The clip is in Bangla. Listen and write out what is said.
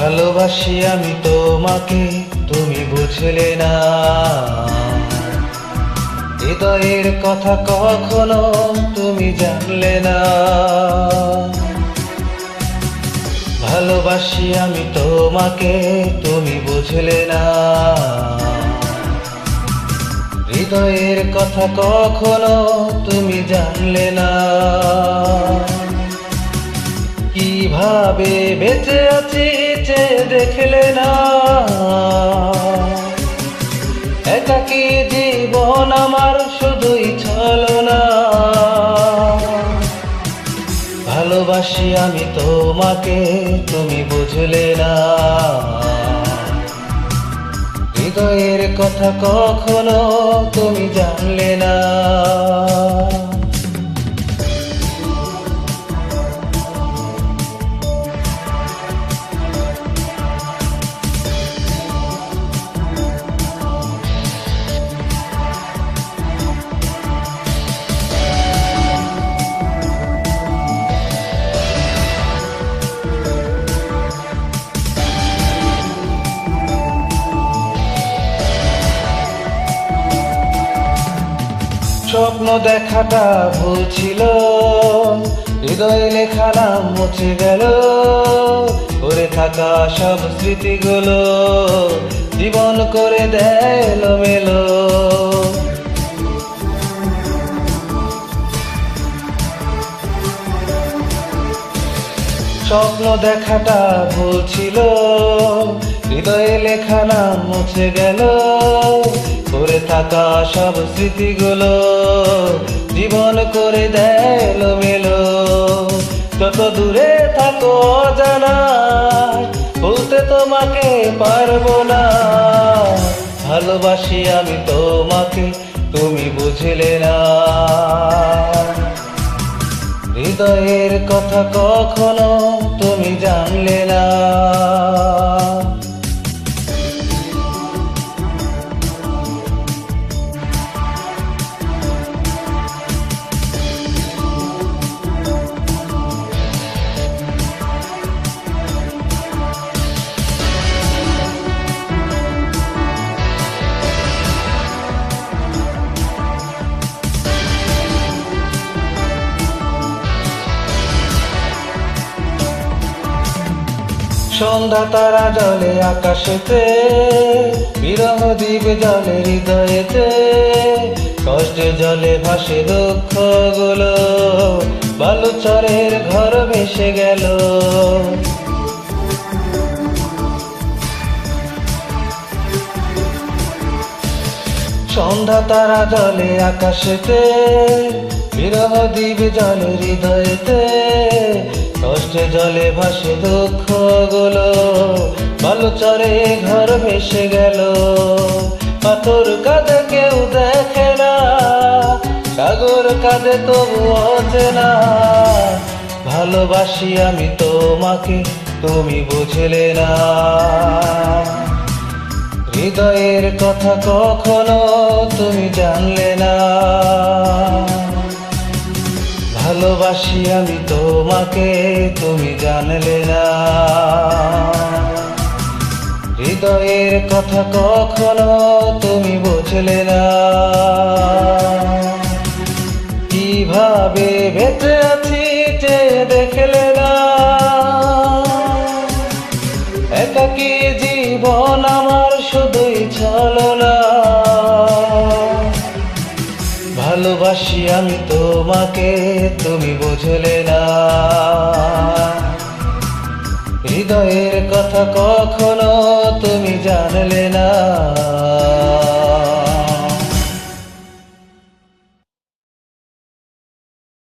ভালোবাসি আমি তোমাকে, তুমি বুঝলে না। হৃদয়ের কথা কখনো তুমি জানলে না। ভালোবাসি আমি তোমাকে, তুমি বুঝলে না। হৃদয়ের কথা কখনো তুমি জানলে না। কীভাবে বেঁচে আছি দেখলে না। একাকি জীবন আমার শুধুই ছলনা। ভালোবাসি আমি তোমাকে, তুমি বুঝলে না। হৃদয়ের কথা কখনো তুমি জানলে না। স্বপ্ন দেখাটা ভুল ছিল। হৃদয়ে লেখা নাম মুছে গেল। করে থাকা সব স্মৃতিগুলো জীবন করে দেয় মেলো স্বপ্ন দেখাটা ভুল ছিল। হৃদয়ে লেখা নাম মুছে গেল। করে থাকা সব স্মৃতিগুলো জীবন করে দেল মেলো যত দূরে থাকো জানা বলতে তোমাকে পারব না। ভালোবাসি আমি তোমাকে, তুমি বুঝলে না। হৃদয়ের কথা কখনো তুমি জানলে না। সন্ধ্যা তারা জলে আকাশেতে, বিরহ দ্বীপ জলে হৃদয়েতে, কষ্টে জলে ভাসে দুঃখগুলো বালুচরের ঘর ভেসে গেল। সন্ধ্যা তারা জলে আকাশেতে, বিরহ দ্বীপ জলে হৃদয়েতে কষ্টে জলে ভাসে দুঃখগুলো বালুচরে ঘর ভেসে গেল। পাথর কাঁধে কেউ দেখে না, সাগর কাঁধে তবু না। ভালোবাসি আমি তোমাকে, তুমি বুঝলে না। হৃদয়ের কথা কখনো তুমি জানলে না। ভালোবাসি আমি তোমাকে তুমি জানলে না। হৃদয়ের কথা কখনো তুমি বুঝলে না। কীভাবে বেঁচে ভালোবাসি আমি তোমাকে তুমি বুঝলে না। হৃদয়ের কথা কখনো তুমি জানলে না।